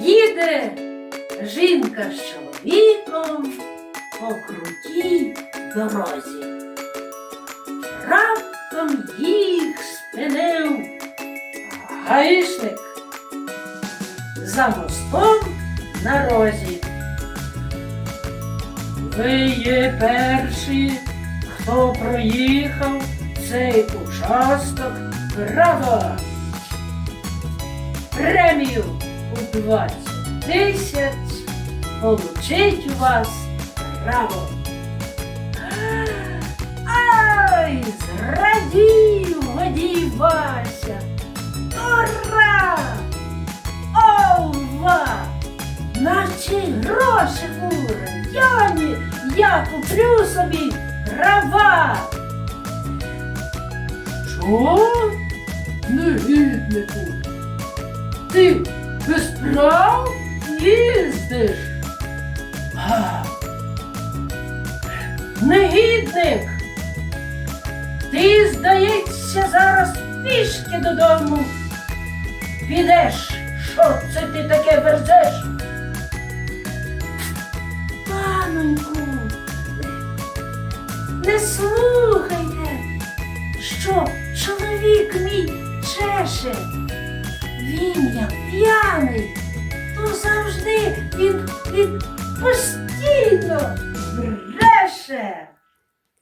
Їде жінка з чоловіком по крутій дорозі. Раптом їх спинив гаїшник за мостом на розі. Ви є перші, хто проїхав цей участок. Браво! Премію у 20 тисяч получить у вас право. Ай, зрадів водій Вася! Ура! Ова! Наче гроші були! Яні, я куплю собі права! Що? Негіднику! Ти без прав їздиш? Негідник! Ти, здається, зараз пішки додому. Підеш, що це ти таке верзеш? Паноньку, не слухайте, що чоловік мій чеше. Він як п'яний, то завжди він, він постійно.